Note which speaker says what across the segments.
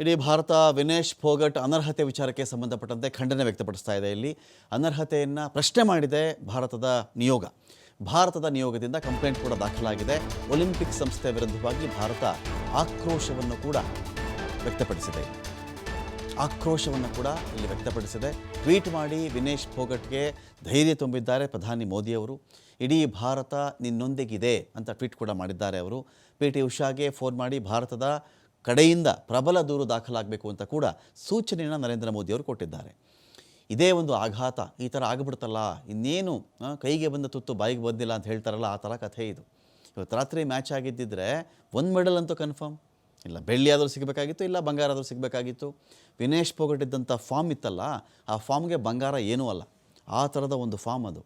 Speaker 1: ಇಡೀ ಭಾರತ, ವಿನೇಶ್ ಫೋಗಟ್ ಅನರ್ಹತೆ ವಿಚಾರಕ್ಕೆ ಸಂಬಂಧಪಟ್ಟಂತೆ ಖಂಡನೆ ವ್ಯಕ್ತಪಡಿಸ್ತಾ ಇದೆ. ಇಲ್ಲಿ ಅನರ್ಹತೆಯನ್ನು ಪ್ರಶ್ನೆ ಮಾಡಿದೆ ಭಾರತದ ನಿಯೋಗ. ಭಾರತದ ನಿಯೋಗದಿಂದ ಕಂಪ್ಲೇಂಟ್ ಕೂಡ ದಾಖಲಾಗಿದೆ. ಒಲಿಂಪಿಕ್ ಸಂಸ್ಥೆ ವಿರುದ್ಧವಾಗಿ ಭಾರತ ಆಕ್ರೋಶವನ್ನು ಕೂಡ ವ್ಯಕ್ತಪಡಿಸಿದೆ. ಆಕ್ರೋಶವನ್ನು ಕೂಡ ಇಲ್ಲಿ ವ್ಯಕ್ತಪಡಿಸಿದೆ. ಟ್ವೀಟ್ ಮಾಡಿ ವಿನೇಶ್ ಫೋಗಟ್ಗೆ ಧೈರ್ಯ ತುಂಬಿದ್ದಾರೆ ಪ್ರಧಾನಿ ಮೋದಿಯವರು ಇಡೀ ಭಾರತ ನಿನ್ನೊಂದಿಗಿದೆ ಅಂತ ಟ್ವೀಟ್ ಕೂಡ ಮಾಡಿದ್ದಾರೆ ಅವರು. ಪಿ ಟಿ ಉಷಾಗೆ ಫೋನ್ ಮಾಡಿ ಭಾರತದ ಕಡೆಯಿಂದ ಪ್ರಬಲ ದೂರು ದಾಖಲಾಗಬೇಕು ಅಂತ ಕೂಡ ಸೂಚನೆಯನ್ನು ನರೇಂದ್ರ ಮೋದಿಯವರು ಕೊಟ್ಟಿದ್ದಾರೆ. ಇದೇ ಒಂದು ಆಘಾತ, ಈ ಥರ ಆಗಿಬಿಡ್ತಲ್ಲ, ಇನ್ನೇನು ಕೈಗೆ ಬಂದ ತುತ್ತು ಬಾಯಿಗೆ ಬಂದಿಲ್ಲ ಅಂತ ಹೇಳ್ತಾರಲ್ಲ, ಆ ಥರ ಕಥೆ ಇದು. ಇವತ್ತು ರಾತ್ರಿ ಮ್ಯಾಚ್ ಆಗಿದ್ದಿದ್ರೆ ಒಂದು ಮೆಡಲ್ ಅಂತೂ ಕನ್ಫರ್ಮ್ ಇಲ್ಲ ಬೆಳ್ಳಿ ಆದರೂ ಸಿಗಬೇಕಾಗಿತ್ತು, ಇಲ್ಲ ಬಂಗಾರ ಆದರೂ ಸಿಗಬೇಕಾಗಿತ್ತು. ವಿನೇಶ್ ಪೋಗಟ್ ಇದ್ದಂಥ ಫಾರ್ಮ್ ಇತ್ತಲ್ಲ, ಆ ಫಾರ್ಮ್ಗೆ ಬಂಗಾರ ಏನೂ ಅಲ್ಲ. ಆ ಥರದ ಒಂದು ಫಾರ್ಮ್ ಅದು.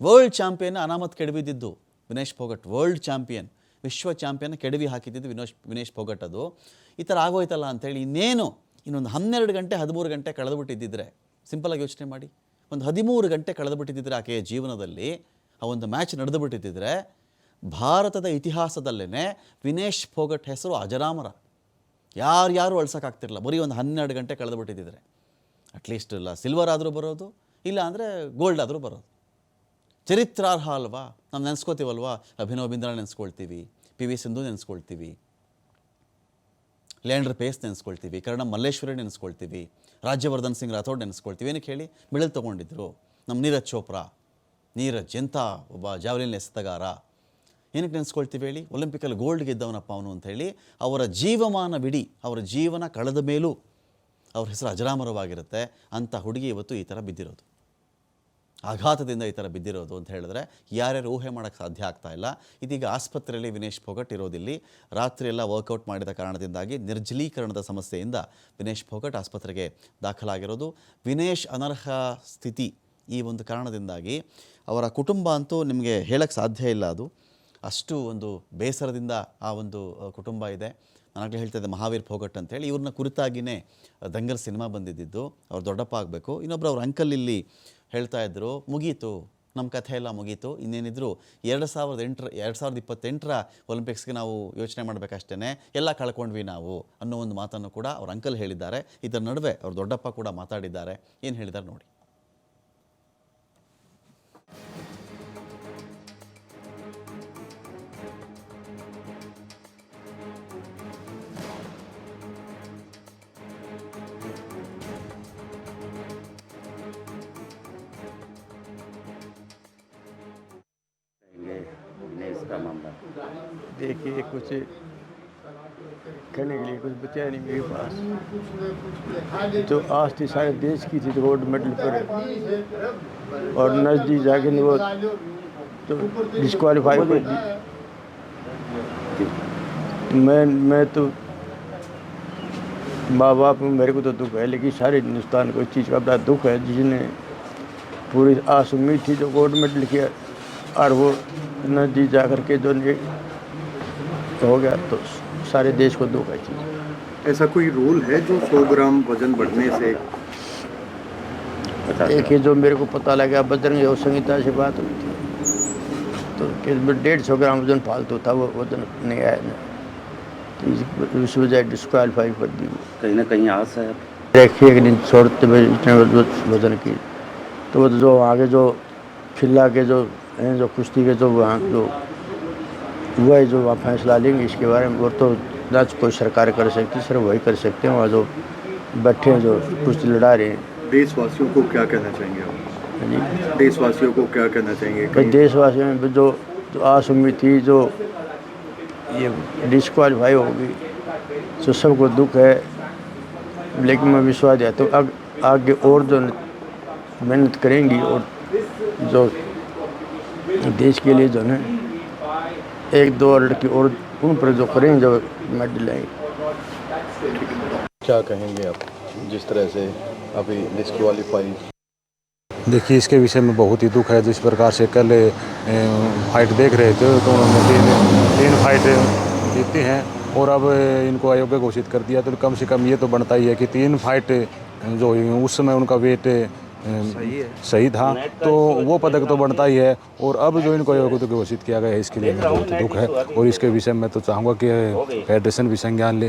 Speaker 1: ವರ್ಲ್ಡ್ ಚಾಂಪಿಯನ್ ಅನಾಮತ್ ಕೆಡವಿದ್ದಿದ್ದು ವಿನೇಶ್ ಫೋಗಟ್ ವರ್ಲ್ಡ್ ಚಾಂಪಿಯನ್ ವಿಶ್ವ ಚಾಂಪಿಯನ್ ಕೆಡವಿ ಹಾಕಿದ್ದಿದ್ದು ವಿನೋಶ್, ವಿನೇಶ್ ಫೋಗಟ್ ಅದು. ಈ ಥರ ಆಗೋಯ್ತಲ್ಲ ಅಂಥೇಳಿ ಇನ್ನೇನು ಇನ್ನೊಂದು ಹನ್ನೆರಡು ಗಂಟೆ, ಹದಿಮೂರು ಗಂಟೆ ಕಳೆದುಬಿಟ್ಟಿದ್ದಿದ್ರೆ ಸಿಂಪಲಾಗಿ ಯೋಚನೆ ಮಾಡಿ. ಒಂದು ಹದಿಮೂರು ಗಂಟೆ ಕಳೆದುಬಿಟ್ಟಿದ್ದಿದ್ರೆ ಆಕೆಯ ಜೀವನದಲ್ಲಿ, ಆ ಒಂದು ಮ್ಯಾಚ್ ನಡೆದು ಬಿಟ್ಟಿದ್ದಿದ್ರೆ ಭಾರತದ ಇತಿಹಾಸದಲ್ಲೇ ವಿನೇಶ್ ಫೋಗಟ್ ಹೆಸರು ಅಜರಾಮರ. ಯಾರ್ಯಾರು ಅಳ್ಸೋಕ್ಕಾಗ್ತಿರಲ್ಲ ಬರೀ ಒಂದು ಹನ್ನೆರಡು ಗಂಟೆ ಕಳೆದು ಬಿಟ್ಟಿದ್ದಿದ್ರೆ ಅಟ್ಲೀಸ್ಟ್ ಇಲ್ಲ ಸಿಲ್ವರ್ ಆದರೂ ಬರೋದು, ಇಲ್ಲ ಅಂದರೆ ಗೋಲ್ಡ್ ಆದರೂ ಬರೋದು. ಚರಿತ್ರಾರ್ಹ ಅಲ್ವಾ? ನಾವು ನೆನೆಸ್ಕೋತೀವಲ್ವಾ? ಅಭಿನವ್ ಬಿಂದ್ರಾ ನೆನೆಸ್ಕೊಳ್ತೀವಿ, ಪಿ ವಿ ಸಿಂಧು ನೆನೆಸ್ಕೊಳ್ತೀವಿ ಲ್ಯಾಂಡ್ರ್ ಪೇಸ್ ನೆನೆಸ್ಕೊಳ್ತೀವಿ, ಕರ್ಣ ಮಲ್ಲೇಶ್ವರಿ ನೆನೆಸ್ಕೊಳ್ತೀವಿ, ರಾಜ್ಯವರ್ಧನ್ ಸಿಂಗ್ ರಾಥೋಡ್ ನೆನೆಸ್ಕೊಳ್ತೀವಿ. ಏನಕ್ಕೆ ಹೇಳಿ? ಮೆಡಲ್ ತೊಗೊಂಡಿದ್ರು. ನಮ್ಮ ನೀರಜ್ ಚೋಪ್ರಾ. ನೀರಜ್ ಎಂಥ ಒಬ್ಬ ಜಾವಲಿನ್ ಎಸೆತಗಾರ. ಏನಕ್ಕೆ ನೆನೆಸ್ಕೊಳ್ತೀವಿ ಹೇಳಿ? ಒಲಿಂಪಿಕಲ್ಲಿ ಗೋಲ್ಡ್ ಗೆದ್ದವನಪ್ಪ ಅವನು ಅಂತ ಹೇಳಿ ಅವರ ಜೀವಮಾನವಿಡೀ ಅವರ ಜೀವನ ಕಳೆದ ಮೇಲೂ ಅವ್ರ ಹೆಸರು ಅಜರಾಮರವಾಗಿರುತ್ತೆ ಅಂಥ ಹುಡುಗಿ ಇವತ್ತು ಈ ಥರ ಬಿದ್ದಿರೋದು. ಆಘಾತದಿಂದ ಈ ಥರ ಬಿದ್ದಿರೋದು ಅಂತ ಹೇಳಿದ್ರೆ ಯಾರ್ಯಾರು ಊಹೆ ಮಾಡೋಕ್ಕೆ ಸಾಧ್ಯ ಆಗ್ತಾ ಇಲ್ಲ. ಇದೀಗ ಆಸ್ಪತ್ರೆಯಲ್ಲಿ ವಿನೇಶ್ ಫೋಗಟ್ ಇರೋದಿಲ್ಲಿ. ರಾತ್ರಿ ಎಲ್ಲ ವರ್ಕೌಟ್ ಮಾಡಿದ ಕಾರಣದಿಂದಾಗಿ ನಿರ್ಜಲೀಕರಣದ ಸಮಸ್ಯೆಯಿಂದ ವಿನೇಶ್ ಫೋಗಟ್ ಆಸ್ಪತ್ರೆಗೆ ದಾಖಲಾಗಿರೋದು. ವಿನೇಶ್ ಅನರ್ಹ ಸ್ಥಿತಿ ಈ ಒಂದು ಕಾರಣದಿಂದಾಗಿ ಅವರ ಕುಟುಂಬ ಅಂತೂ ನಿಮಗೆ ಹೇಳಕ್ಕೆ ಸಾಧ್ಯ ಇಲ್ಲ ಅದು. ಅಷ್ಟು ಒಂದು ಬೇಸರದಿಂದ ಆ ಒಂದು ಕುಟುಂಬ ಇದೆ. ನಾನಾಗಲೇ ಹೇಳ್ತಾ ಇದ್ದೆ ಮಹಾವೀರ್ ಫೋಗಟ್ ಅಂತೇಳಿ. ಇವ್ರನ್ನ ಕುರಿತಾಗಿಯೇ ದಂಗಲ್ ಸಿನಿಮಾ ಬಂದಿದ್ದಿದ್ದು. ಅವ್ರು ದೊಡ್ಡಪ್ಪ ಆಗಬೇಕು. ಇನ್ನೊಬ್ರು ಅವ್ರ ಅಂಕಲ್ ಇಲ್ಲಿ ಹೇಳ್ತಾ ಇದ್ದರು ಮುಗೀತು ನಮ್ಮ ಕಥೆ ಎಲ್ಲ ಮುಗೀತು. ಇನ್ನೇನಿದ್ರು ಎರಡು ಸಾವಿರದ ಎಂಟರ, ಎರಡು ಸಾವಿರದ ಇಪ್ಪತ್ತೆಂಟರ ಒಲಿಂಪಿಕ್ಸ್ಗೆ ನಾವು ಯೋಚನೆ ಮಾಡಬೇಕಷ್ಟೇ ಎಲ್ಲ ಕಳ್ಕೊಂಡ್ವಿ ನಾವು, ಅನ್ನೋ ಒಂದು ಮಾತನ್ನು ಕೂಡ ಅವ್ರ ಅಂಕಲ್ ಹೇಳಿದ್ದಾರೆ. ಇದರ ನಡುವೆ ಅವ್ರ ದೊಡ್ಡಪ್ಪ ಕೂಡ ಮಾತಾಡಿದ್ದಾರೆ. ಏನು ಹೇಳಿದ್ದಾರೆ ನೋಡಿ.
Speaker 2: का मामला।
Speaker 3: देखिए कुछ कहने के लिए कुछ बचा नहीं मेरे पास। जो आज थी सारे देश की थी तो गोल्ड मेडल पर और नज़दीक जाके वो तो डिस्qualify कर दी मैं मैं तो माँ बाप मेरे को तो दुख है, लेकिन सारे हिंदुस्तान को इस चीज़ का बड़ा दुख है, जिसने पूरी आस उम्मीद थी जो गोल्ड मेडल किया, और वो नज़दीक जा कर के जो ने- हो गया तो सारे देश को दुख है चीज़
Speaker 4: ऐसा कोई रूल है जो 100 ग्राम वज़न बढ़ने से?
Speaker 3: एक ही जो मेरे को पता लगा बजरंग योग संहिता से बात हुई थी तो कि डेढ़ सौ ग्राम वज़न फालतू था वो वज़न नहीं आया ना। तो इस- वजह डिस्क्वालीफाई कर दी।
Speaker 2: कहीं ना कहीं आस है।
Speaker 3: देखिए एक दिन इतने वज़न की तो वो जो आगे जो फिल्ला के जो हैं जो कुश्ती के जो वहाँ जो हुआ है जो वहाँ फैसला लेंगे इसके बारे में वो तो ना कोई सरकार कर सकती सिर्फ़ वही कर सकते हैं वहाँ जो बैठे हैं जो कुश्ती लड़ा रहे हैं।
Speaker 4: देशवासियों को क्या कहना चाहेंगे आप?
Speaker 3: जी।
Speaker 4: देशवासियों को क्या कहना चाहेंगे?
Speaker 3: देशवासियों में जो जो आस उम्मीद थी जो ये डिस्क्वालीफाई होगी तो सबको दुख है लेकिन मैं विश्वास देता हूँ आगे और जो मेहनत करेंगी और जो देश के लिए जो है एक दो लड़की और उन पर जो करेंगे जो मेडल आएँगे
Speaker 5: क्या कहेंगे आप जिस तरह से अभी डिस्क्वालीफाई
Speaker 6: देखिए इसके विषय में बहुत ही दुख है। जिस प्रकार से कल फाइट देख रहे थे तो उन्होंने तीन तीन फाइट जीती हैं और अब इनको अयोग्य घोषित कर दिया। तो कम से कम ये तो बनता ही है कि तीन फाइट जो हुई उस समय उनका वेट सही था। तो वो पदक तो बनता ही है। और अब जो इनको अयोग्य घोषित किया गया है इसके लिए बहुत दुख है। और इसके विषय में तो चाहूँगा कि फेडरेशन भी संज्ञान ले।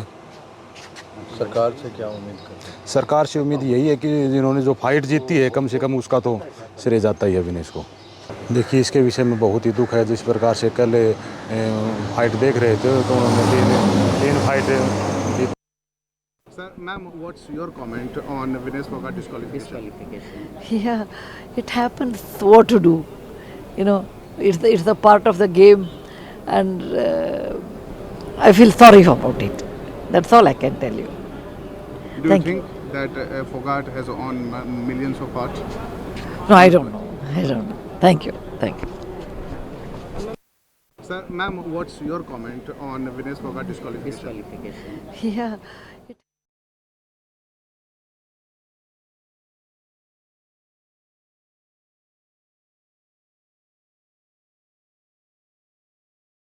Speaker 5: सरकार से क्या उम्मीद करते
Speaker 6: सरकार से उम्मीद यही है कि जिन्होंने जो फाइट जीती है कम से कम उसका तो सिरे जाता ही है विनेश को। देखिए इसके विषय में बहुत ही दुख है। जिस प्रकार से कल फाइट देख रहे थे तो उन्होंने तीन तीन fight
Speaker 4: Sir, ma'am, what's your comment on Vinesh Phogat disqualification?
Speaker 7: Yeah, it happens. What to do? You know, it's the, it's the part of the game, and uh, I feel sorry about it. That's all I can tell you.
Speaker 4: Do
Speaker 7: Thank
Speaker 4: you think that uh, Phogat has won millions of hearts?
Speaker 7: No, I don't know. I don't know. Thank you. Thank you.
Speaker 4: Sir, ma'am, what's your comment on Vinesh Phogat disqualification?
Speaker 7: Yeah.